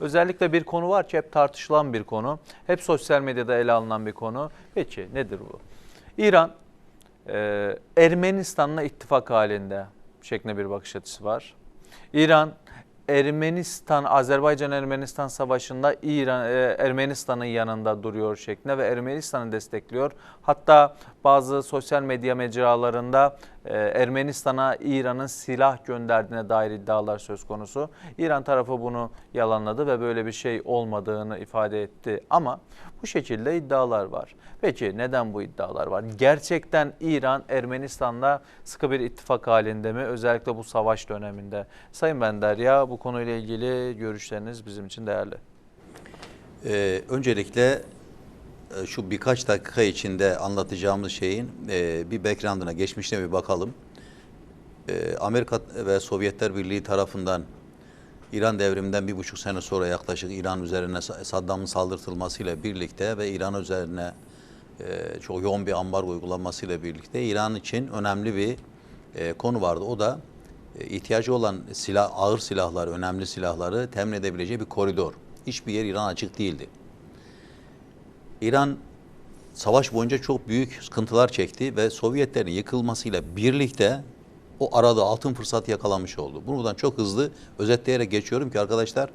Özellikle bir konu var ki hep tartışılan bir konu. Hep sosyal medyada ele alınan bir konu. Peki nedir bu? İran e, Ermenistan'la ittifak halinde şeklinde bir bakış açısı var. İran Ermenistan, Azerbaycan-Ermenistan savaşında İran, e, Ermenistan'ın yanında duruyor şeklinde ve Ermenistan'ı destekliyor. Hatta bazı sosyal medya mecralarında Ermenistan'a İran'ın silah gönderdiğine dair iddialar söz konusu. İran tarafı bunu yalanladı ve böyle bir şey olmadığını ifade etti. Ama bu şekilde iddialar var. Peki neden bu iddialar var? Gerçekten İran Ermenistan'la sıkı bir ittifak halinde mi? Özellikle bu savaş döneminde. Sayın Bender ya bu konuyla ilgili görüşleriniz bizim için değerli. Ee, öncelikle şu birkaç dakika içinde anlatacağımız şeyin e, bir background'ına, geçmişine bir bakalım. E, Amerika ve Sovyetler Birliği tarafından İran devriminden bir buçuk sene sonra yaklaşık İran üzerine Sa- Saddam'ın saldırtılmasıyla birlikte ve İran üzerine e, çok yoğun bir ambargo uygulanmasıyla birlikte İran için önemli bir e, konu vardı. O da e, ihtiyacı olan silah, ağır silahlar, önemli silahları temin edebileceği bir koridor. Hiçbir yer İran açık değildi. İran savaş boyunca çok büyük sıkıntılar çekti ve Sovyetlerin yıkılmasıyla birlikte o arada altın fırsat yakalamış oldu. Buradan çok hızlı özetleyerek geçiyorum ki arkadaşlar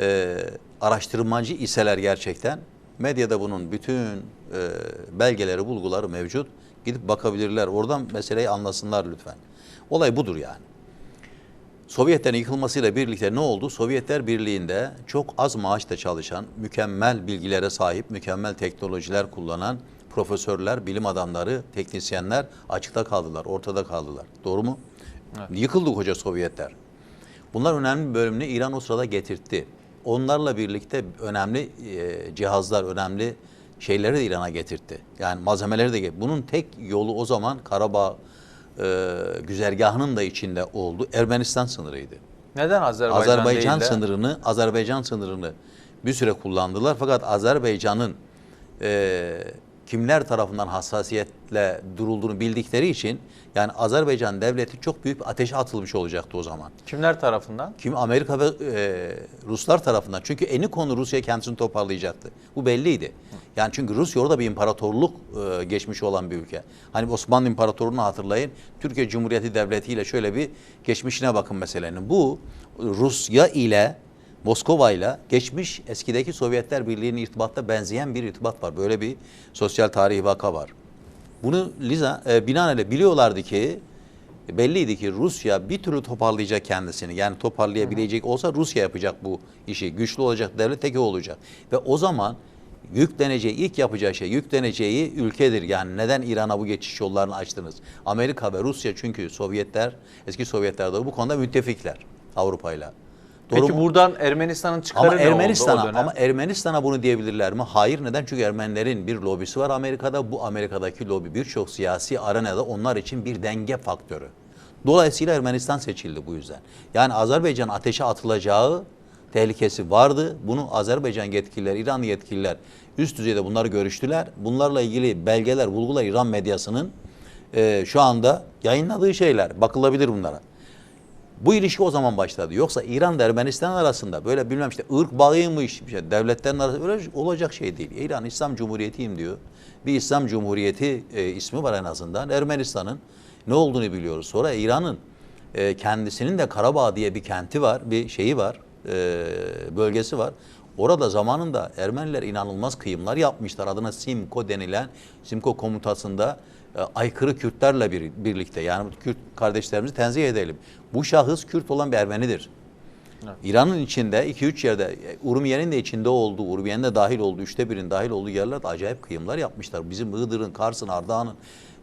e, araştırmacı iseler gerçekten medyada bunun bütün e, belgeleri, bulguları mevcut. Gidip bakabilirler. Oradan meseleyi anlasınlar lütfen. Olay budur yani. Sovyetlerin yıkılmasıyla birlikte ne oldu? Sovyetler Birliği'nde çok az maaşla çalışan, mükemmel bilgilere sahip, mükemmel teknolojiler kullanan profesörler, bilim adamları, teknisyenler açıkta kaldılar, ortada kaldılar. Doğru mu? Yıkıldı koca Sovyetler. Bunlar önemli bir bölümünü İran o sırada getirtti. Onlarla birlikte önemli e, cihazlar, önemli şeyleri de İran'a getirtti. Yani malzemeleri de getirtti. Bunun tek yolu o zaman Karabağ e, güzergahının da içinde oldu. Ermenistan sınırıydı. Neden Azerbaycan, Azerbaycan değil de? sınırını, Azerbaycan sınırını bir süre kullandılar. Fakat Azerbaycan'ın e, kimler tarafından hassasiyetle durulduğunu bildikleri için yani Azerbaycan devleti çok büyük bir ateşe atılmış olacaktı o zaman. Kimler tarafından? Kim Amerika ve e, Ruslar tarafından. Çünkü eni konu Rusya kendisini toparlayacaktı. Bu belliydi. Yani çünkü Rusya orada bir imparatorluk e, geçmişi olan bir ülke. Hani Osmanlı İmparatorluğunu hatırlayın. Türkiye Cumhuriyeti Devleti ile şöyle bir geçmişine bakın meselenin. Bu Rusya ile Moskova ile geçmiş eskideki Sovyetler Birliği'nin irtibatta benzeyen bir irtibat var. Böyle bir sosyal tarihi vaka var. Bunu Liza e, binaenaleyh biliyorlardı ki belliydi ki Rusya bir türlü toparlayacak kendisini. Yani toparlayabilecek olsa Rusya yapacak bu işi. Güçlü olacak devlet teki olacak. Ve o zaman yükleneceği ilk yapacağı şey yükleneceği ülkedir. Yani neden İran'a bu geçiş yollarını açtınız? Amerika ve Rusya çünkü Sovyetler, eski Sovyetler de bu konuda müttefikler Avrupa'yla. Doğru Peki mu? buradan Ermenistan'ın çıkarı Ama ne oldu o Ermenistan'a dönem? ama Ermenistan'a bunu diyebilirler mi? Hayır neden? Çünkü Ermenilerin bir lobisi var Amerika'da. Bu Amerika'daki lobi birçok siyasi arenada onlar için bir denge faktörü. Dolayısıyla Ermenistan seçildi bu yüzden. Yani Azerbaycan ateşe atılacağı tehlikesi vardı. Bunu Azerbaycan yetkililer, İran yetkililer üst düzeyde bunları görüştüler. Bunlarla ilgili belgeler, bulgular İran medyasının e, şu anda yayınladığı şeyler. Bakılabilir bunlara. Bu ilişki o zaman başladı. Yoksa İran Ermenistan arasında böyle bilmem işte ırk bağıymış, şey, devletlerin arasında öyle olacak şey değil. İran İslam Cumhuriyeti'yim diyor. Bir İslam Cumhuriyeti e, ismi var en azından. Ermenistan'ın ne olduğunu biliyoruz. Sonra İran'ın e, kendisinin de Karabağ diye bir kenti var, bir şeyi var, e, bölgesi var. Orada zamanında Ermeniler inanılmaz kıyımlar yapmışlar. Adına Simko denilen, Simko komutasında aykırı Kürtlerle bir, birlikte yani Kürt kardeşlerimizi tenzih edelim. Bu şahıs Kürt olan bir Ermenidir. İran'ın içinde 2-3 yerde e, Urmiye'nin de içinde olduğu, Urmiye'nin de dahil olduğu, üçte birin dahil olduğu yerlerde acayip kıyımlar yapmışlar. Bizim Iğdır'ın, Kars'ın, Ardahan'ın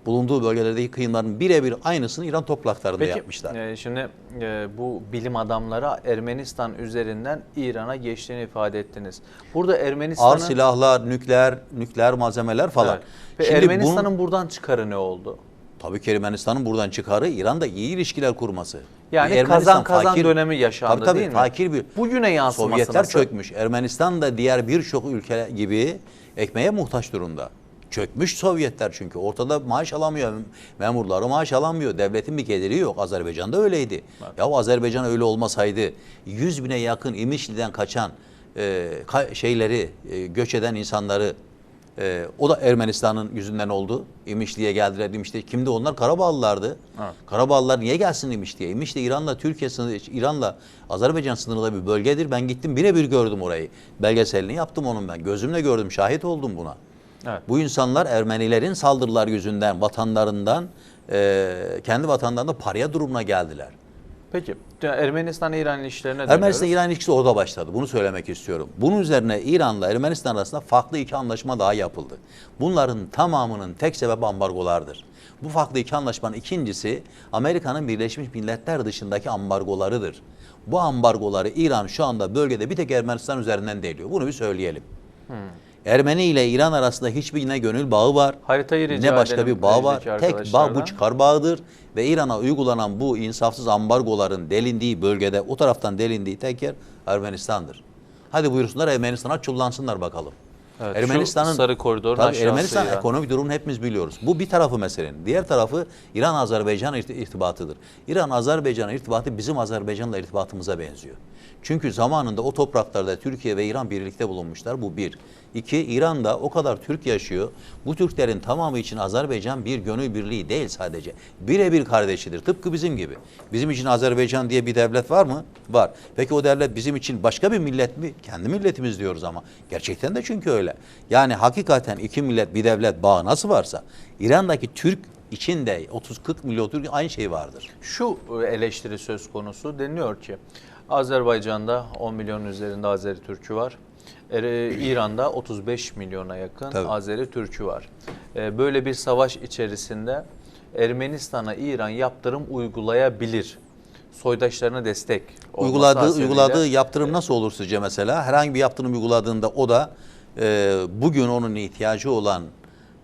bulunduğu bölgelerdeki kıyımların birebir aynısını İran topraklarında Peki yapmışlar. e, şimdi e, bu bilim adamları Ermenistan üzerinden İran'a geçtiğini ifade ettiniz. Burada Ağır Ermenistan'ın silahlar, nükleer, nükleer malzemeler falan. Evet. Ermenistan'ın bunun- buradan çıkarı ne oldu? Tabii ki Ermenistan'ın buradan çıkarı İran'da iyi ilişkiler kurması. Yani Ermenistan kazan kazan fakir- dönemi yaşandı tabii, tabii, değil mi? Fakir bir. Bugüne yansıması Sovyetler nasıl? çökmüş. Ermenistan da diğer birçok ülke gibi ekmeğe muhtaç durumda. Çökmüş Sovyetler çünkü. Ortada maaş alamıyor. Memurları maaş alamıyor. Devletin bir geliri yok. Azerbaycan'da öyleydi. Ya Azerbaycan öyle olmasaydı 100 bine yakın İmişli'den kaçan e, ka- şeyleri, e, göç eden insanları e, o da Ermenistan'ın yüzünden oldu. İmişli'ye geldiler İmişli. Kimdi onlar? Karabağlılardı. Evet. Karabağlılar niye gelsin İmişli'ye? İmişli İran'la Türkiye sınırı, İran'la Azerbaycan sınırında bir bölgedir. Ben gittim birebir gördüm orayı. Belgeselini yaptım onun ben. Gözümle gördüm, şahit oldum buna. Evet. Bu insanlar Ermenilerin saldırılar yüzünden vatanlarından, e, kendi vatanlarında paraya durumuna geldiler. Peki Ermenistan-İran ilişkilerine Ermenistan dönüyoruz. İran ilişkisi orada başladı. Bunu söylemek istiyorum. Bunun üzerine İran'la Ermenistan arasında farklı iki anlaşma daha yapıldı. Bunların tamamının tek sebebi ambargolardır. Bu farklı iki anlaşmanın ikincisi Amerika'nın Birleşmiş Milletler dışındaki ambargolarıdır. Bu ambargoları İran şu anda bölgede bir tek Ermenistan üzerinden deliyor. Bunu bir söyleyelim. Ermeni ile İran arasında hiçbir yine gönül bağı var. Haritayı rica ne başka bir bağ var. Tek bağ bu çıkar bağıdır ve İran'a uygulanan bu insafsız ambargoların delindiği bölgede o taraftan delindiği tek yer Ermenistan'dır. Hadi buyursunlar Ermenistan'a çullansınlar bakalım. Evet, şu sarı koridorun Tabii Ermenistan İran. ekonomik durumunu hepimiz biliyoruz. Bu bir tarafı meselenin. Diğer tarafı İran-Azerbaycan irti- irtibatıdır. İran-Azerbaycan irtibatı bizim Azerbaycan'la irtibatımıza benziyor. Çünkü zamanında o topraklarda Türkiye ve İran birlikte bulunmuşlar. Bu bir. İki, İran'da o kadar Türk yaşıyor. Bu Türklerin tamamı için Azerbaycan bir gönül birliği değil sadece. Birebir kardeşidir. Tıpkı bizim gibi. Bizim için Azerbaycan diye bir devlet var mı? Var. Peki o devlet bizim için başka bir millet mi? Kendi milletimiz diyoruz ama. Gerçekten de çünkü öyle. Yani hakikaten iki millet bir devlet bağı nasıl varsa İran'daki Türk için de 30-40 milyon Türk aynı şey vardır. Şu e, eleştiri söz konusu deniliyor ki Azerbaycan'da 10 milyon üzerinde Azeri Türk'ü var. Er- İran'da 35 milyona yakın Tabii. Azeri Türk'ü var. E, Böyle bir savaş içerisinde Ermenistan'a İran yaptırım uygulayabilir. Soydaşlarına destek Uyguladığı, uyguladığı yaptırım nasıl olur sizce mesela? Herhangi bir yaptırım uyguladığında o da e, bugün onun ihtiyacı olan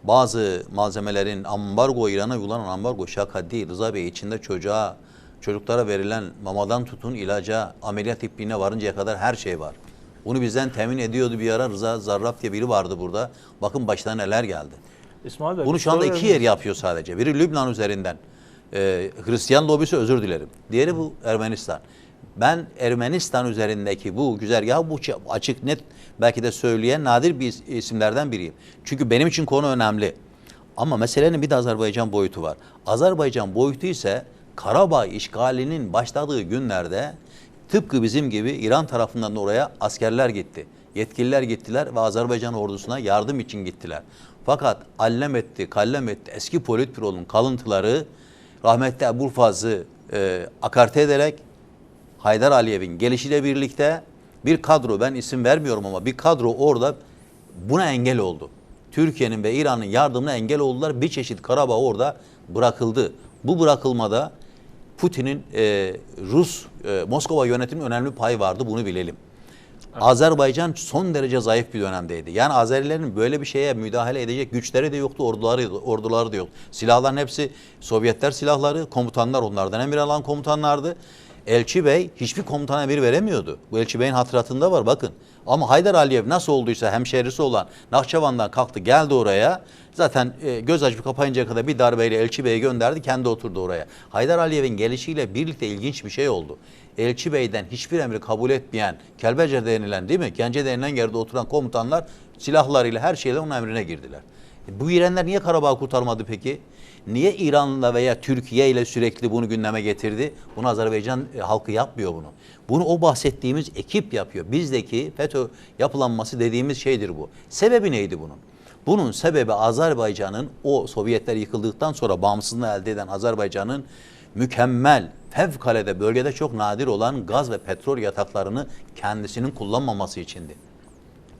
bazı malzemelerin ambargo İran'a uygulanan ambargo şaka değil. Rıza Bey içinde çocuğa çocuklara verilen mamadan tutun ilaca ameliyat ipliğine varıncaya kadar her şey var. Bunu bizden temin ediyordu bir ara Rıza Zarrab diye biri vardı burada. Bakın başına neler geldi. İsmail Bey, Bunu şu anda iki yer yapıyor sadece. Biri Lübnan üzerinden. Ee, Hristiyan lobisi özür dilerim. Diğeri bu Ermenistan. Ben Ermenistan üzerindeki bu güzergahı bu açık net belki de söyleyen nadir bir is- isimlerden biriyim. Çünkü benim için konu önemli. Ama meselenin bir de Azerbaycan boyutu var. Azerbaycan boyutu ise Karabağ işgalinin başladığı günlerde tıpkı bizim gibi İran tarafından da oraya askerler gitti. Yetkililer gittiler ve Azerbaycan ordusuna yardım için gittiler. Fakat allem etti, kallem etti eski politbüronun kalıntıları rahmetli Ebu Faz'ı e, akarte ederek Haydar Aliyev'in gelişiyle birlikte bir kadro ben isim vermiyorum ama bir kadro orada buna engel oldu. Türkiye'nin ve İran'ın yardımına engel oldular. Bir çeşit Karabağ orada bırakıldı. Bu bırakılmada Putin'in e, Rus, e, Moskova yönetimin önemli payı vardı bunu bilelim. Azerbaycan son derece zayıf bir dönemdeydi. Yani Azerilerin böyle bir şeye müdahale edecek güçleri de yoktu, orduları, orduları da yoktu. Silahların hepsi Sovyetler silahları, komutanlar onlardan emir alan komutanlardı. Elçi Bey hiçbir komutan emir veremiyordu. Bu Elçi Bey'in hatıratında var bakın. Ama Haydar Aliyev nasıl olduysa hemşehrisi olan Nahçıvan'dan kalktı geldi oraya. Zaten e, göz açıp kapayıncaya kadar bir darbeyle Elçi Bey'i gönderdi kendi oturdu oraya. Haydar Aliyev'in gelişiyle birlikte ilginç bir şey oldu. Elçi Bey'den hiçbir emri kabul etmeyen, Kelbecer denilen değil mi? Gence denilen yerde oturan komutanlar silahlarıyla her şeyle onun emrine girdiler. E, bu girenler niye Karabağ'ı kurtarmadı peki? Niye İran'la veya Türkiye ile sürekli bunu gündeme getirdi? Bunu Azerbaycan e, halkı yapmıyor bunu. Bunu o bahsettiğimiz ekip yapıyor. Bizdeki FETÖ yapılanması dediğimiz şeydir bu. Sebebi neydi bunun? Bunun sebebi Azerbaycan'ın o Sovyetler yıkıldıktan sonra bağımsızlığını elde eden Azerbaycan'ın mükemmel, fevkalade bölgede çok nadir olan gaz ve petrol yataklarını kendisinin kullanmaması içindi.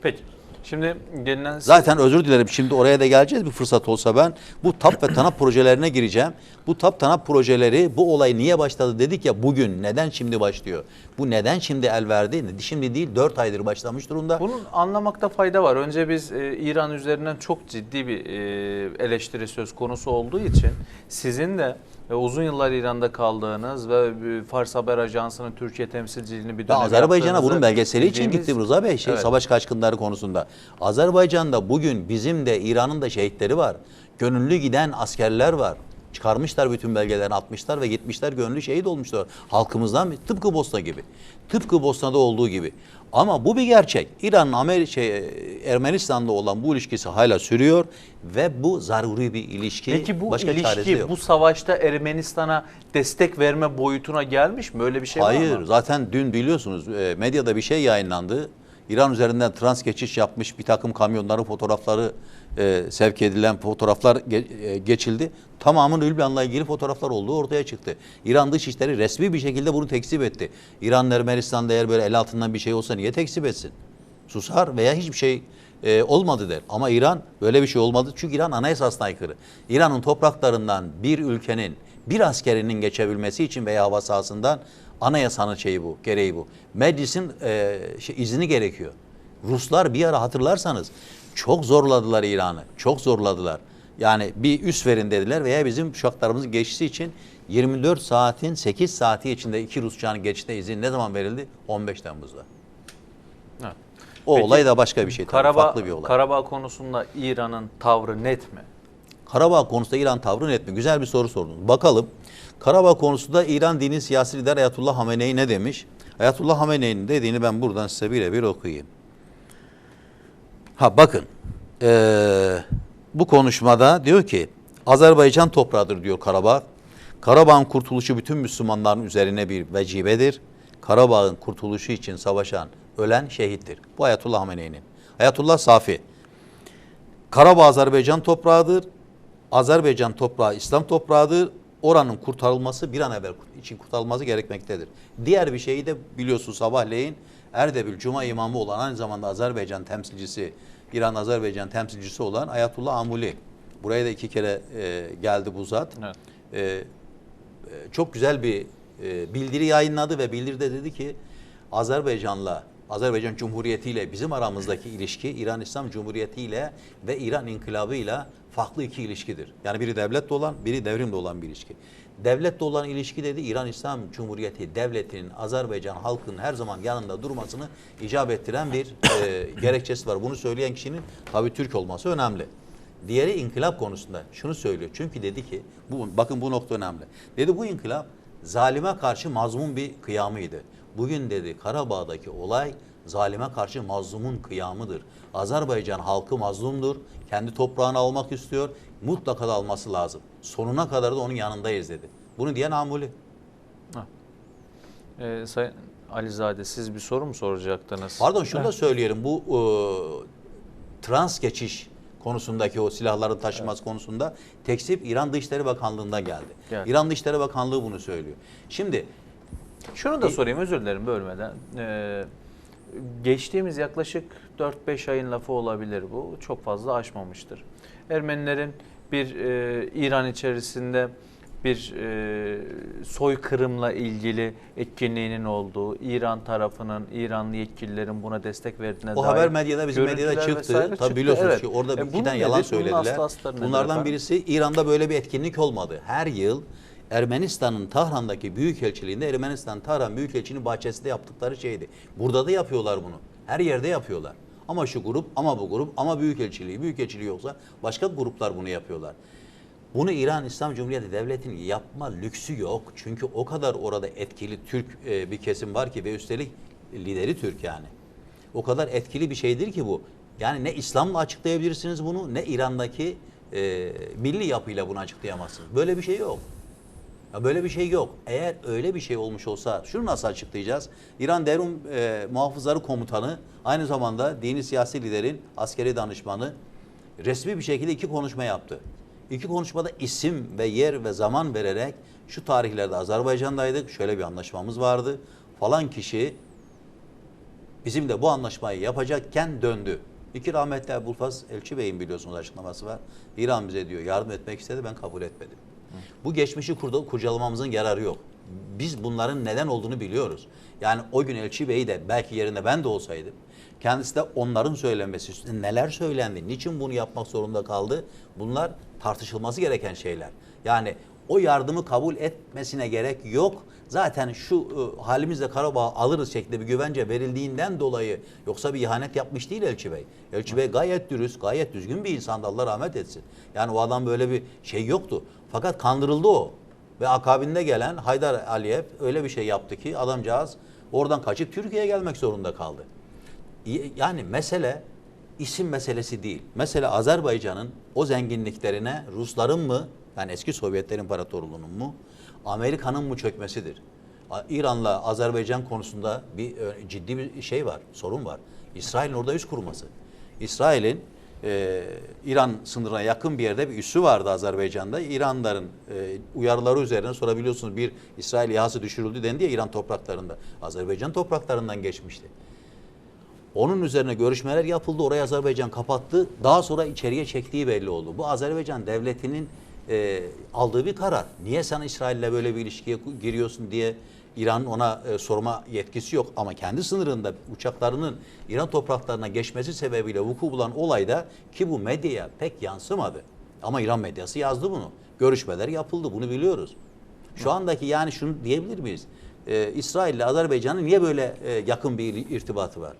Peki. Şimdi gelinen Zaten özür dilerim şimdi oraya da geleceğiz bir fırsat olsa ben. Bu TAP ve TANAP projelerine gireceğim. Bu TAP TANAP projeleri bu olay niye başladı dedik ya bugün neden şimdi başlıyor? Bu neden şimdi el verdi? Şimdi değil 4 aydır başlamış durumda. Bunun anlamakta fayda var. Önce biz e, İran üzerinden çok ciddi bir e, eleştiri söz konusu olduğu için sizin de e, uzun yıllar İran'da kaldığınız ve e, Fars Haber Ajansı'nın Türkiye temsilciliğini bir dönem Azerbaycan'a bunun belgeseli için gittim Rıza Bey şey Evet. savaş kaçkınları konusunda. Azerbaycan'da bugün bizim de İran'ın da şehitleri var. Gönüllü giden askerler var. Çıkarmışlar bütün belgelerini atmışlar ve gitmişler gönüllü şehit olmuşlar. Halkımızdan tıpkı Bosna gibi. Tıpkı Bosna'da olduğu gibi. Ama bu bir gerçek. İran'ın Amer şey, Ermenistan'da olan bu ilişkisi hala sürüyor ve bu zaruri bir ilişki. Peki bu Başka ilişki yok. bu savaşta Ermenistan'a destek verme boyutuna gelmiş mi? Öyle bir şey var Hayır. mı? Zaten dün biliyorsunuz e, medyada bir şey yayınlandı. İran üzerinden trans geçiş yapmış bir takım kamyonların fotoğrafları e, sevk edilen fotoğraflar ge- e, geçildi. Tamamının Lübnan'la ilgili fotoğraflar olduğu ortaya çıktı. İran Dışişleri resmi bir şekilde bunu tekzip etti. İran Ermenistan'da eğer böyle el altından bir şey olsa niye tekzip etsin? Susar veya hiçbir şey e, olmadı der. Ama İran böyle bir şey olmadı. Çünkü İran anayasasına aykırı. İran'ın topraklarından bir ülkenin bir askerinin geçebilmesi için veya hava sahasından anayasanın şeyi bu, gereği bu. Meclisin e, şey, izni gerekiyor. Ruslar bir ara hatırlarsanız çok zorladılar İran'ı. Çok zorladılar. Yani bir üs verin dediler veya bizim uçaklarımızın geçişi için 24 saatin 8 saati içinde iki Rus uçağının geçişine izin ne zaman verildi? 15 Temmuz'da. Evet. O Peki, olay da başka bir şey tabii, Karabağ, farklı bir olay. Karabağ konusunda İran'ın tavrı net mi? Karabağ konusunda İran tavrı net mi? Güzel bir soru sordunuz. Bakalım. Karabağ konusunda İran dini siyasi lider Ayatullah Hamenei ne demiş? Ayatullah Hamenei'nin dediğini ben buradan size birebir okuyayım. Ha bakın. Ee, bu konuşmada diyor ki Azerbaycan toprağıdır diyor Karabağ. Karabağ'ın kurtuluşu bütün Müslümanların üzerine bir vecibedir. Karabağ'ın kurtuluşu için savaşan, ölen şehittir. Bu Ayatullah Hamenei'nin. Ayatullah Safi. Karabağ Azerbaycan toprağıdır. Azerbaycan toprağı İslam toprağıdır. Oranın kurtarılması bir an evvel için kurtarılması gerekmektedir. Diğer bir şeyi de biliyorsun sabahleyin Erdebil Cuma imamı olan aynı zamanda Azerbaycan temsilcisi, İran Azerbaycan temsilcisi olan Ayatullah Amuli. Buraya da iki kere e, geldi bu zat. Evet. E, e, çok güzel bir e, bildiri yayınladı ve bildiride dedi ki Azerbaycan'la Azerbaycan Cumhuriyeti ile bizim aramızdaki ilişki İran İslam Cumhuriyeti ile ve İran İnkılabı ile farklı iki ilişkidir. Yani biri devletle olan, biri devrimle olan bir ilişki. Devletle olan ilişki dedi İran İslam Cumhuriyeti devletinin Azerbaycan halkının her zaman yanında durmasını icap ettiren bir e, gerekçesi var. Bunu söyleyen kişinin tabii Türk olması önemli. Diğeri inkılap konusunda şunu söylüyor. Çünkü dedi ki bu bakın bu nokta önemli. Dedi bu inkılap zalime karşı mazlum bir kıyamıydı. Bugün dedi Karabağ'daki olay zalime karşı mazlumun kıyamıdır. Azerbaycan halkı mazlumdur. Kendi toprağını almak istiyor. Mutlaka da alması lazım. Sonuna kadar da onun yanındayız dedi. Bunu diyen Amuli. Ee, Sayın Alizade siz bir soru mu soracaktınız? Pardon şunu da Evet. söyleyelim. Bu e, trans geçiş konusundaki o silahların taşıması konusunda teksip İran Dışişleri Bakanlığı'ndan geldi. Evet. İran Dışişleri Bakanlığı bunu söylüyor. Şimdi Şunu da E- sorayım özür dilerim bölmeden. Ee, geçtiğimiz yaklaşık 4-5 ayın lafı olabilir bu. Çok fazla aşmamıştır. Ermenilerin bir e, İran içerisinde bir e, soykırımla ilgili etkinliğinin olduğu, İran tarafının, İranlı yetkililerin buna destek verdiğine o dair haber medyada bizim medyada çıktı. Tabii biliyorsunuz Evet. ki orada bir E, nedir? yalan söylediler. nedir Bunlardan efendim? birisi İran'da böyle bir etkinlik olmadı. Her yıl Ermenistan'ın Tahran'daki büyükelçiliğinde Ermenistan Tahran Büyükelçiliğinin bahçesinde yaptıkları şeydi. Burada da yapıyorlar bunu. Her yerde yapıyorlar. Ama şu grup, ama bu grup, ama büyükelçiliği, büyükelçiliği yoksa başka gruplar bunu yapıyorlar. Bunu İran İslam Cumhuriyeti Devleti'nin yapma lüksü yok. Çünkü o kadar orada etkili Türk e, bir kesim var ki ve üstelik lideri Türk yani. O kadar etkili bir şeydir ki bu. Yani ne İslam'la açıklayabilirsiniz bunu ne İran'daki e, milli yapıyla bunu açıklayamazsınız. Böyle bir şey yok. Ya böyle bir şey yok. Eğer öyle bir şey olmuş olsa şunu nasıl açıklayacağız? İran Devrim e, Muhafızları Komutanı aynı zamanda dini siyasi liderin askeri danışmanı resmi bir şekilde iki konuşma yaptı. İki konuşmada isim ve yer ve zaman vererek şu tarihlerde Azerbaycan'daydık, şöyle bir anlaşmamız vardı. Falan kişi bizim de bu anlaşmayı yapacakken döndü. İki rahmetli Ebulfaz Elçi Bey'in biliyorsunuz açıklaması var. İran bize diyor yardım etmek istedi ben kabul etmedim. Bu geçmişi kurda- kurcalamamızın yararı yok. Biz bunların neden olduğunu biliyoruz. Yani o gün Elçi Bey de belki yerinde ben de olsaydım kendisi de onların söylenmesi neler söylendi, niçin bunu yapmak zorunda kaldı bunlar tartışılması gereken şeyler. Yani o yardımı kabul etmesine gerek yok. Zaten şu e, halimizle Karabağ alırız şeklinde bir güvence verildiğinden dolayı yoksa bir ihanet yapmış değil Elçi Bey. Elçi Bey gayet dürüst, gayet düzgün bir insandı Allah rahmet etsin. Yani o adam böyle bir şey yoktu. Fakat kandırıldı o. Ve akabinde gelen Haydar Aliyev öyle bir şey yaptı ki adamcağız oradan kaçıp Türkiye'ye gelmek zorunda kaldı. Yani mesele isim meselesi değil. Mesele Azerbaycan'ın o zenginliklerine Rusların mı yani eski Sovyetler İmparatorluğu'nun mu Amerika'nın mı çökmesidir. İran'la Azerbaycan konusunda bir ciddi bir şey var, sorun var. İsrail'in orada üs kurması. İsrail'in e, İran sınırına yakın bir yerde bir üssü vardı Azerbaycan'da. İranların e, uyarıları üzerine sorabiliyorsunuz bir İsrail İHA'sı düşürüldü dendi ya İran topraklarında. Azerbaycan topraklarından geçmişti. Onun üzerine görüşmeler yapıldı. Orayı Azerbaycan kapattı. Daha sonra içeriye çektiği belli oldu. Bu Azerbaycan devletinin e, aldığı bir karar. Niye sen İsrail'le böyle bir ilişkiye giriyorsun diye İran'ın ona e, sorma yetkisi yok. Ama kendi sınırında uçaklarının İran topraklarına geçmesi sebebiyle vuku bulan olayda ki bu medyaya pek yansımadı. Ama İran medyası yazdı bunu. Görüşmeler yapıldı. Bunu biliyoruz. Şu andaki yani şunu diyebilir miyiz? E, İsrail ile Azerbaycan'ın niye böyle e, yakın bir irtibatı var?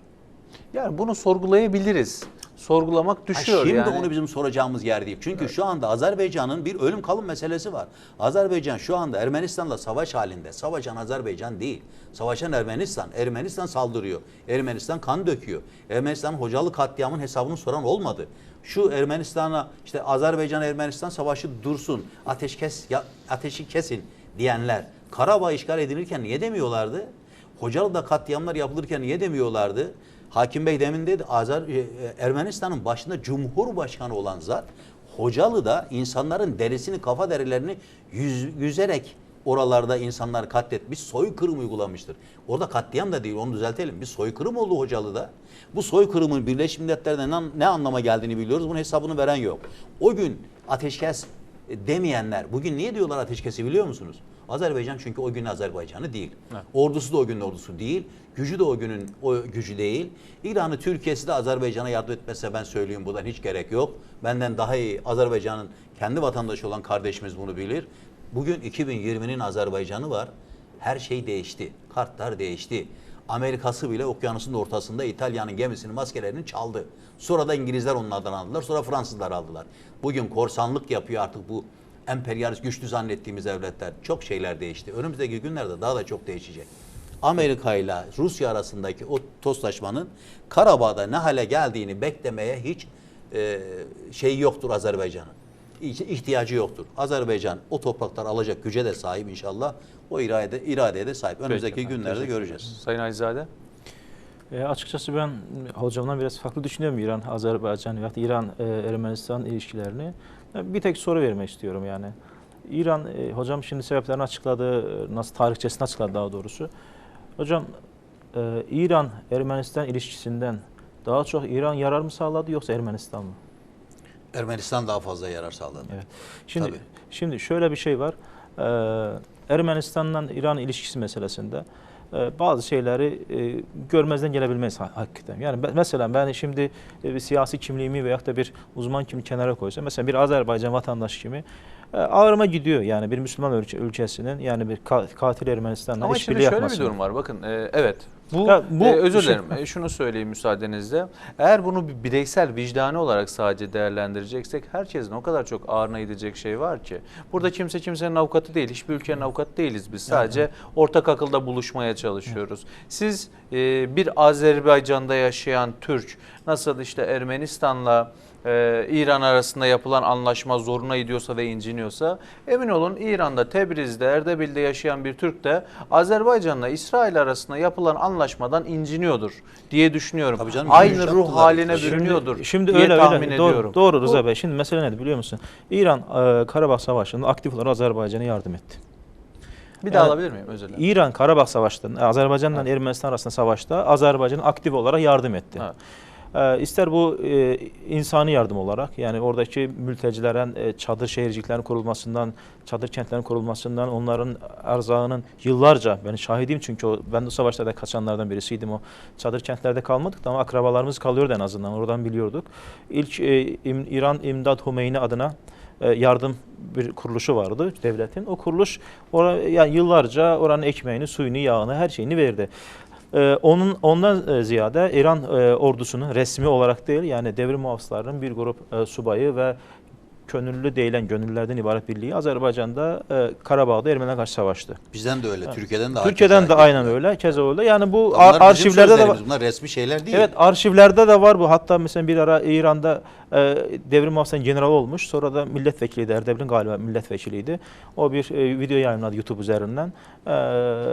Yani bunu sorgulayabiliriz. Sorgulamak Ha, düşüyor Şimdi yani. onu bizim soracağımız yer değil. Çünkü şu anda Azerbaycan'ın bir ölüm kalım meselesi var. Azerbaycan şu anda Ermenistan'la savaş halinde. Savaşan Azerbaycan değil. Savaşan Ermenistan. Ermenistan saldırıyor. Ermenistan kan döküyor. Ermenistan hocalı katliamın hesabını soran olmadı. Şu Ermenistan'a işte Azerbaycan Ermenistan savaşı dursun. Ateşkes ya, ateşi kesin diyenler Karabağ işgal edilirken niye demiyorlardı? Hocalı'da katliamlar yapılırken niye demiyorlardı? Hakim Bey demin dedi Azer, e, e, Ermenistan'ın başında Cumhurbaşkanı olan zat Hocalı'da insanların derisini kafa derilerini yüz, yüzerek oralarda insanlar katletmiş soykırım uygulamıştır. Orada katliam da değil onu düzeltelim. Bir soykırım oldu Hocalı'da. Bu soykırımın Birleşmiş Milletler'de ne, ne anlama geldiğini biliyoruz. Bunun hesabını veren yok. O gün ateşkes e, demeyenler bugün niye diyorlar ateşkesi biliyor musunuz? Azerbaycan çünkü o gün Azerbaycan'ı değil. Evet. Ordusu da o günün ordusu değil. Gücü de o günün o gücü değil. İran'ı Türkiye'si de Azerbaycan'a yardım etmese ben söyleyeyim buradan hiç gerek yok. Benden daha iyi Azerbaycan'ın kendi vatandaşı olan kardeşimiz bunu bilir. Bugün 2020'nin Azerbaycan'ı var. Her şey değişti. Kartlar değişti. Amerikası bile okyanusun ortasında İtalya'nın gemisinin maskelerini çaldı. Sonra da İngilizler onlardan aldılar. Sonra Fransızlar aldılar. Bugün korsanlık yapıyor artık bu emperyalist güçlü zannettiğimiz devletler. Çok şeyler değişti. Önümüzdeki günlerde daha da çok değişecek. Amerika ile Rusya arasındaki o toslaşmanın Karabağ'da ne hale geldiğini beklemeye hiç e, şey yoktur Azerbaycan'ın. İh- ihtiyacı yoktur. Azerbaycan o toprakları alacak güce de sahip inşallah. O irade, iradeye de sahip. Önümüzdeki Peki günlerde göreceğiz. Sayın Alizade. E, açıkçası ben hocamdan biraz farklı düşünüyorum İran, Azerbaycan ve İran e, Ermenistan ilişkilerini. Bir tek soru vermek istiyorum yani. İran e, hocam şimdi sebeplerini açıkladı, nasıl tarihçesini açıkladı daha doğrusu. Hocam e, İran Ermenistan ilişkisinden daha çok İran yarar mı sağladı yoksa Ermenistan mı? Ermenistan daha fazla yarar sağladı. Evet. Şimdi Tabii. şimdi şöyle bir şey var. Ee, Ermenistan'la İran ilişkisi meselesinde bazı şeyleri e, görmezden gelebilmeyiz ha- hakikaten. Yani mesela ben şimdi e, bir siyasi kimliğimi veyahut da bir uzman kimliği kenara koysam mesela bir Azerbaycan vatandaşı kimi e, ağrıma gidiyor yani bir Müslüman ülke, ülkesinin yani bir ka- katil Ermenistan'la Ama işbirliği şimdi şöyle bir yapması. durum var. Bakın e, evet. Bu, Ya bu e, özür şey- dilerim. E, şunu söyleyeyim müsaadenizle. Eğer bunu bir bireysel vicdani olarak sadece değerlendireceksek herkesin o kadar çok ağrına gidecek şey var ki. Burada kimse kimsenin avukatı değil. Hiçbir ülkenin avukatı değiliz biz. Sadece ortak akılda buluşmaya çalışıyoruz. Siz e, bir Azerbaycan'da yaşayan Türk nasıl işte Ermenistan'la e, İran arasında yapılan anlaşma zoruna gidiyorsa ve inciniyorsa emin olun İran'da, Tebriz'de, Erdebil'de yaşayan bir Türk de Azerbaycan'la İsrail arasında yapılan anlaşmadan inciniyordur diye düşünüyorum. Tabii canım, Aynı ruh haline bürünüyordur Şimdi, şimdi diye öyle tahmin öyle. ediyorum. Doğru, doğru Rıza Bu- Bey. Şimdi mesele nedir biliyor musun? İran e, Karabağ Savaşı'nda aktif olarak Azerbaycan'a yardım etti. Bir daha Yani- alabilir miyim? Özür dilerim. İran Karabağ Savaşı'nda Azerbaycan'la Ermenistan arasında savaşta Azerbaycan aktif olarak yardım etti. Evet. Ee, ister bu e, insani yardım olarak yani oradaki mültecilerin e, çadır şehirciklerin kurulmasından, çadır kentlerin kurulmasından, onların erzağının yıllarca ben şahidiyim çünkü o, ben de o savaşlarda kaçanlardan birisiydim o. Çadır kentlerde kalmadık da ama akrabalarımız kalıyordu en azından oradan biliyorduk. İlk e, İran İmdad Humeyni adına yardım bir kuruluşu vardı devletin. O kuruluş ora, yani yıllarca oranın ekmeğini, suyunu, yağını, her şeyini verdi. Ee, onun ondan e, ziyade İran e, ordusunun resmi olarak değil yani devrim muhafızlarının bir grup e, subayı ve gönüllü değilen gönüllülerden ibaret birliği Azerbaycan'da e, Karabağ'da Ermeniler'e karşı savaştı. Bizden de öyle. Türkiye'den de Türkiye'den de aynen öyle. Keza öyle. Yani bu Bunlar arşivlerde de var. Bunlar resmi şeyler değil. Evet arşivlerde de var bu. Hatta mesela bir ara İran'da e, devrim muhafızının general olmuş. Sonra da milletvekiliydi. Erdebil'in galiba milletvekiliydi. O bir e, video yayınladı YouTube üzerinden. E,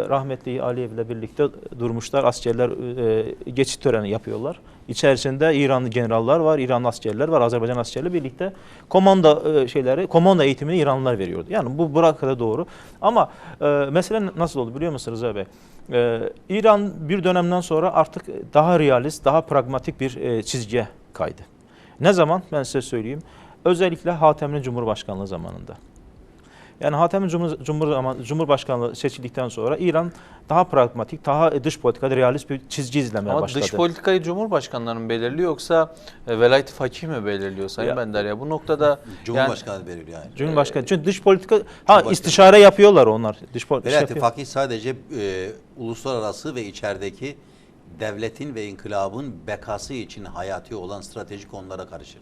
rahmetli Aliyev'le birlikte durmuşlar. Askerler e, geçit töreni yapıyorlar. İçerisinde İranlı generaller var, İranlı askerler var, Azerbaycan askerleri birlikte komanda e, şeyleri, komanda eğitimini İranlılar veriyordu. Yani bu bırak da doğru. Ama e, mesele nasıl oldu biliyor musunuz abi? Ee, İran bir dönemden sonra artık daha realist, daha pragmatik bir e, çizgiye kaydı. Ne zaman? Ben size söyleyeyim. Özellikle Hatemli Cumhurbaşkanlığı zamanında. Yani Hatemli Cumhur, Cumhur, ama Cumhurbaşkanlığı seçildikten sonra İran daha pragmatik, daha dış politikada realist bir çizgi izlemeye Ama başladı. dış politikayı Cumhurbaşkanları mı belirliyor yoksa e, velayet fakih mi belirliyor Sayın Ya- Bender ya? Bu noktada Cumhurbaşkanı belirliyor yani. Cumhurbaşkanı. Çünkü dış politika, ha istişare yapıyorlar onlar. Dış politika Velayet fakih sadece e, uluslararası ve içerideki devletin ve inkılabın bekası için hayati olan stratejik konulara karışır.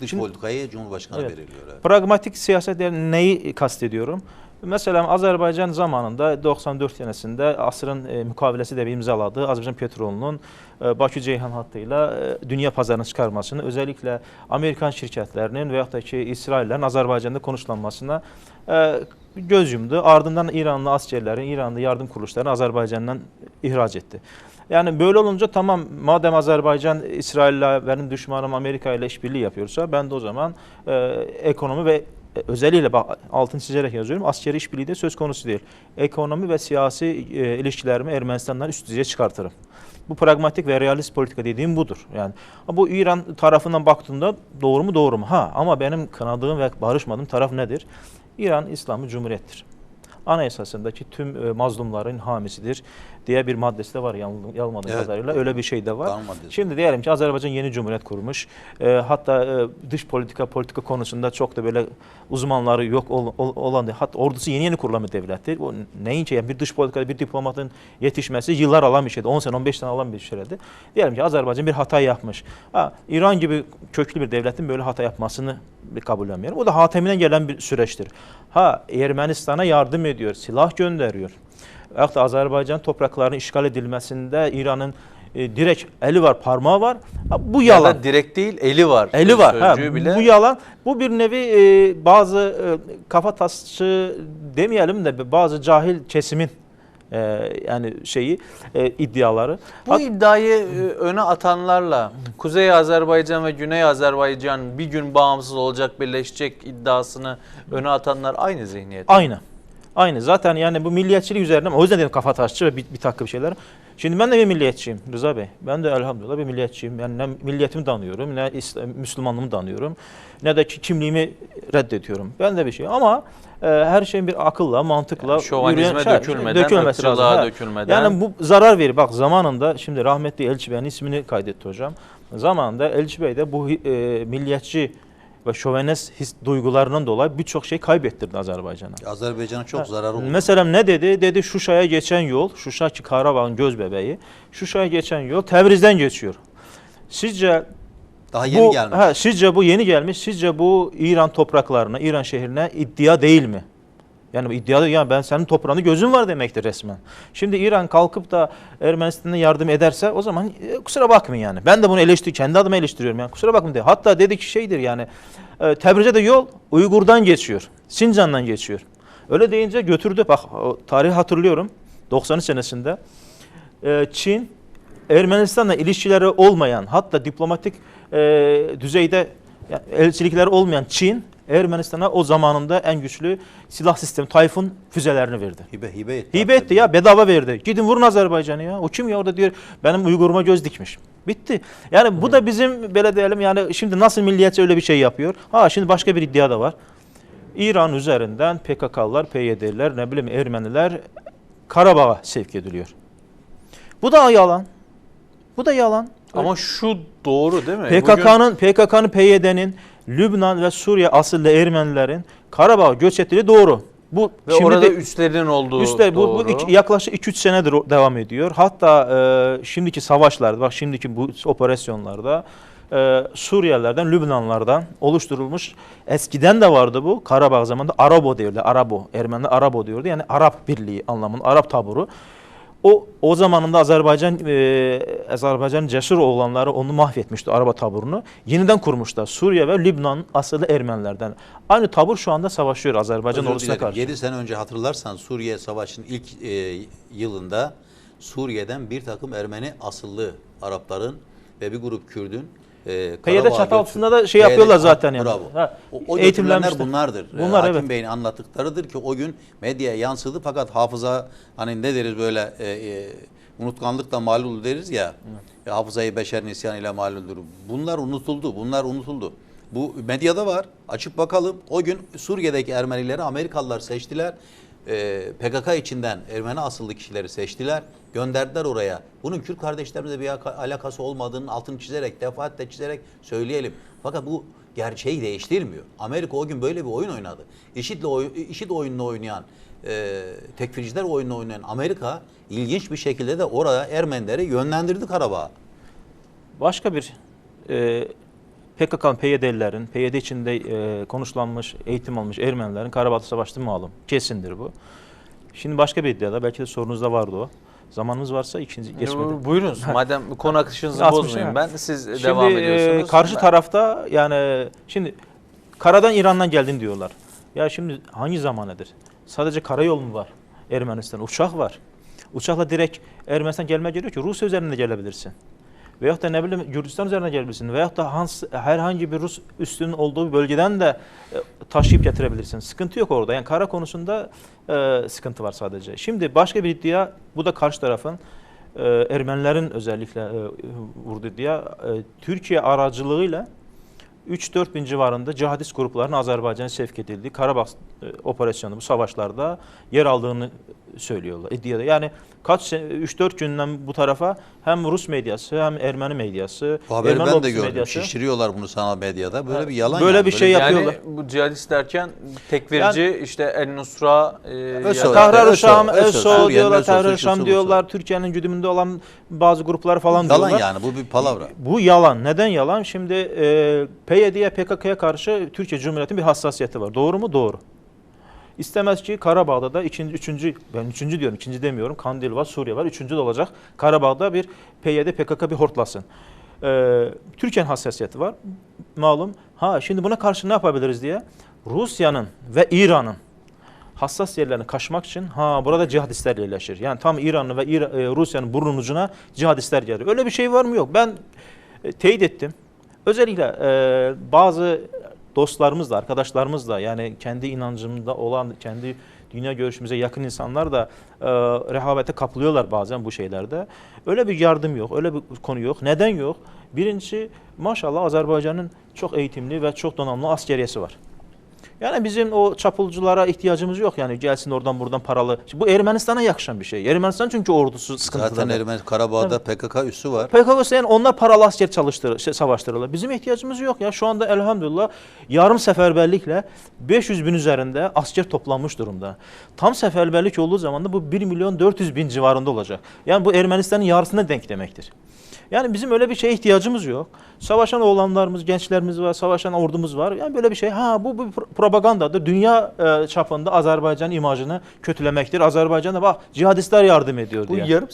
Dış Şimdi- politikayı Cumhurbaşkanı Evet. belirliyor. Evet. Pragmatik siyaset yani neyi kastediyorum? Mesela Azerbaycan zamanında 94 senesinde asrın e, mukavelesi de bir imzaladığı Azerbaycan Petrolü'nün e, Bakü-Ceyhan hattıyla e, dünya pazarına çıkarmasını özellikle Amerikan şirketlerinin veyahut da ki İsraillerin Azerbaycan'da konuşlanmasına e, göz yumdu. Ardından İranlı askerlerin, İranlı yardım kuruluşlarını Azerbaycan'dan ihraç etti. Yani böyle olunca tamam madem Azerbaycan İsrail'le benim düşmanım Amerika ile işbirliği yapıyorsa ben de o zaman e, ekonomi ve e, özellikle bak altın çizerek yazıyorum askeri işbirliği de söz konusu değil. Ekonomi ve siyasi e, ilişkilerimi Ermenistan'dan üst düzeye çıkartırım. Bu pragmatik ve realist politika dediğim budur. Yani bu İran tarafından baktığında doğru mu doğru mu? Ha ama benim kınadığım ve barışmadığım taraf nedir? İran İslam'ı cumhuriyettir. Anayasasındaki tüm e, mazlumların hamisidir diye bir maddesi de var yanıl- yanılmadığım Evet. kadarıyla. Öyle bir şey de var. Şimdi diyelim ki Azerbaycan yeni cumhuriyet kurmuş. E, hatta e, dış politika politika konusunda çok da böyle uzmanları yok ol, ol- olan. Hatta ordusu yeni yeni kurulan bir devlettir. O neyin ki yani bir dış politikada bir diplomatın yetişmesi yıllar alan bir şeydi. 10 sene 15 sene alan bir şeydi. Diyelim ki Azerbaycan bir hata yapmış. Ha, İran gibi köklü bir devletin böyle hata yapmasını kabullenmiyorum. O da hateminden gelen bir süreçtir. Ha Ermenistan'a yardım ediyor, silah gönderiyor. Veyahut da Azerbaycan topraklarının işgal edilmesinde İran'ın e, direkt eli var, parmağı var. Ha, bu ya yalan. da direkt değil eli var. Eli var. Ha, bile. Bu yalan. Bu bir nevi e, bazı e, kafa tasçı demeyelim de bazı cahil kesimin e, yani şeyi e, iddiaları. Bu Hat- iddiayı e, öne atanlarla Kuzey Azerbaycan ve Güney Azerbaycan bir gün bağımsız olacak, birleşecek iddiasını öne atanlar aynı zihniyet. Aynı. Aynı. Zaten yani bu milliyetçilik üzerinden o yüzden dedim kafa taşçı ve bir, bir takım şeyler. Şimdi ben de bir milliyetçiyim Rıza Bey. Ben de elhamdülillah bir milliyetçiyim. Yani ne milliyetimi de anıyorum, ne İslam, Müslümanlığımı da anıyorum. Ne de ki kimliğimi reddediyorum. Ben de bir şey ama e, her şeyin bir akılla, mantıkla Yani şovanizme yürüyen- dökülmeden, dökülmesi lazım. Ha. dökülmeden. Yani bu zarar verir. Bak zamanında şimdi rahmetli Elçi Bey'in ismini kaydetti hocam. Zamanında Elçi Bey de bu e, milliyetçi ve şovenist his duygularından dolayı birçok şey kaybettirdi Azerbaycan'a. Azerbaycan'a çok zararı oldu. Mesela ne dedi? Dedi Şuşa'ya geçen yol, Şuşa ki Karabağ'ın göz bebeği. Şuşa'ya geçen yol Tebriz'den geçiyor. Sizce Daha yeni bu, gelmiş. Ha, sizce bu yeni gelmiş. Sizce bu İran topraklarına, İran şehrine iddia değil mi? Yani iddia yani ben senin toprağını gözün var demektir resmen. Şimdi İran kalkıp da Ermenistan'a yardım ederse o zaman e, kusura bakmayın yani. Ben de bunu eleştir kendi adıma eleştiriyorum yani. Kusura bakmayın diye. Hatta dedi ki şeydir yani e, Tebriz'e de yol Uygur'dan geçiyor. Sincan'dan geçiyor. Öyle deyince götürdü. Bak tarihi hatırlıyorum. 90 senesinde e, Çin Ermenistan'la ilişkileri olmayan hatta diplomatik e, düzeyde yani elçilikleri olmayan Çin Ermenistan'a o zamanında en güçlü silah sistemi Tayfun füzelerini verdi. Hibe, hibe etti. Hibe etti ya bedava verdi. Gidin vurun Azerbaycan'ı ya. O kim ya orada diyor benim Uygur'uma göz dikmiş. Bitti. Yani bu da bizim böyle diyelim yani şimdi nasıl milliyetçi öyle bir şey yapıyor. Ha şimdi başka bir iddia da var. İran üzerinden PKK'lılar, PYD'liler, ne bileyim Ermeniler Karabağ'a sevk ediliyor. Bu da yalan. Bu da yalan. Ama şu doğru değil mi? PKK'nın PKK'nın PYD'nin Lübnan ve Suriye asıllı Ermenilerin Karabağ'a göç ettiği doğru. Bu Ve şimdi orada de- üslerin olduğu Üste bu, bu doğru. iki- yaklaşık 2-3 senedir devam ediyor. Hatta e, şimdiki savaşlarda, bak şimdiki bu operasyonlarda e, Suriyelilerden, Lübnanlardan oluşturulmuş eskiden de vardı bu. Karabağ zamanında Arabo diyordu. Arabo. Ermeniler Arabo diyordu. Yani Arap Birliği anlamında, Arap taburu. O o zamanında Azerbaycan e, Azerbaycan cesur oğlanları onu mahvetmişti araba taburunu. Yeniden kurmuşlar. Suriye ve Lübnan asıllı Ermenilerden. Aynı tabur şu anda savaşıyor Azerbaycan ordusuna karşı. 7 sene önce hatırlarsan Suriye Savaşı'nın ilk e, yılında Suriye'den bir takım Ermeni asıllı Arapların ve bir grup Kürdün e, götür- altında da şey yapıyorlar zaten yani. Bravo. Ha, o, o götürülenler bunlardır. Bunlar, Bunlar Hakim evet. Bey'in anlattıklarıdır ki o gün medyaya yansıdı fakat hafıza hani ne deriz böyle e, e, unutkanlıkla malul deriz ya. E, hafızayı beşer nisyan ile maluldür. Bunlar unutuldu. Bunlar unutuldu. Bu medyada var. Açıp bakalım. O gün Suriye'deki Ermenileri Amerikalılar seçtiler. Ee, PKK içinden Ermeni asıllı kişileri seçtiler. Gönderdiler oraya. Bunun Kürt kardeşlerimizle bir alaka- alakası olmadığının altını çizerek, defaatle çizerek söyleyelim. Fakat bu gerçeği değiştirmiyor. Amerika o gün böyle bir oyun oynadı. IŞİD'le oy, IŞİD oyununu oynayan, e, tekfirciler oyununu oynayan Amerika ilginç bir şekilde de oraya Ermenileri yönlendirdi Karabağ'a. Başka bir e, PKK'nın, PYD'lilerin, PYD içinde e, konuşlanmış, eğitim almış Ermenilerin Karabağ'da savaştığı malum. Kesindir bu. Şimdi başka bir iddiada, belki de sorunuzda vardı o. Zamanımız varsa ikinci geçmedi. Buyurunuz. Madem konu akışınızı bozmayayım ben. Siz Şimdi devam e, ediyorsunuz. karşı Ben- tarafta yani şimdi karadan İran'dan geldin diyorlar. Ya şimdi hangi zamanedir? Sadece karayol mu var? Ermenistan uçak var. Uçakla direkt Ermenistan gelme geliyor ki Rusya üzerinde gelebilirsin. Veyahut da ne bileyim Gürcistan üzerine gelebilirsin. Veyahut da Hans, herhangi bir Rus üssünün olduğu bir bölgeden de e, taşıyıp getirebilirsin. Sıkıntı yok orada. Yani kara konusunda e, sıkıntı var sadece. Şimdi başka bir iddia, bu da karşı tarafın e, Ermenilerin özellikle e, vurdu iddia. E, Türkiye aracılığıyla 3-4 bin civarında cihadist grupların Azerbaycan'a sevk edildiği Karabağ e, operasyonu bu savaşlarda yer aldığını söylüyorlar. İddiada. Yani kaç 3-4 günden bu tarafa hem Rus medyası hem Ermeni medyası, Bu haberi Ermeni ben de gördüm. medyası Şişiriyorlar bunu sanal medyada. Böyle bir yalan böyle yani. bir şey yap- yani yapıyorlar. bu cihadist derken tekfirci işte El Nusra e, ya Tahrir Öso, Şam, Öso, diyorlar, Öso'su, Tahrir şusu, Şam diyorlar, Türkiye'nin güdümünde olan bazı gruplar falan Yalan diyorlar. yani bu bir palavra. Bu yalan. Neden yalan? Şimdi e, PYD'ye, PKK'ya karşı Türkiye Cumhuriyeti'nin bir hassasiyeti var. Doğru mu? Doğru. İstemez ki Karabağ'da da ikinci, üçüncü, ben üçüncü diyorum, ikinci demiyorum. Kandil var, Suriye var, üçüncü de olacak. Karabağ'da bir PYD, PKK bir hortlasın. Ee, Türkiye'nin hassasiyeti var. Malum. Ha şimdi buna karşı ne yapabiliriz diye. Rusya'nın ve İran'ın hassas yerlerini kaşmak için ha burada cihadistler yerleşir. Yani tam İran'ın ve İra- e, Rusya'nın burnun ucuna cihadistler gelir. Öyle bir şey var mı yok. Ben e, teyit ettim. Özellikle e, bazı dostlarımızla, arkadaşlarımızla yani kendi inancımda olan, kendi dünya görüşümüze yakın insanlar da e, rehavete kapılıyorlar bazen bu şeylerde. Öyle bir yardım yok, öyle bir konu yok. Neden yok? Birincisi maşallah Azerbaycan'ın çok eğitimli ve çok donanımlı askeriyesi var. Yani bizim o çapulculara ihtiyacımız yok yani gelsin oradan buradan paralı. Şimdi bu Ermenistan'a yakışan bir şey. Ermenistan çünkü ordusu sıkıntılı. Zaten Ermeni Karabağ'da PKK üssü var. PKK yani onlar paralı asker çalıştırır, şey, savaştırırlar. Bizim ihtiyacımız yok ya. Şu anda elhamdülillah yarım seferberlikle 500 bin üzerinde asker toplanmış durumda. Tam seferberlik olduğu zaman da bu 1 milyon 400 bin civarında olacak. Yani bu Ermenistan'ın yarısına denk demektir. Yani bizim öyle bir şeye ihtiyacımız yok. Savaşan oğlanlarımız, gençlerimiz var, savaşan ordumuz var. Yani böyle bir şey. Ha bu bir pro- propagandadır. Dünya e, çapında Azerbaycan imajını kötülemektir. Azerbaycan'a bak cihadistler yardım ediyor Bu diye. yarım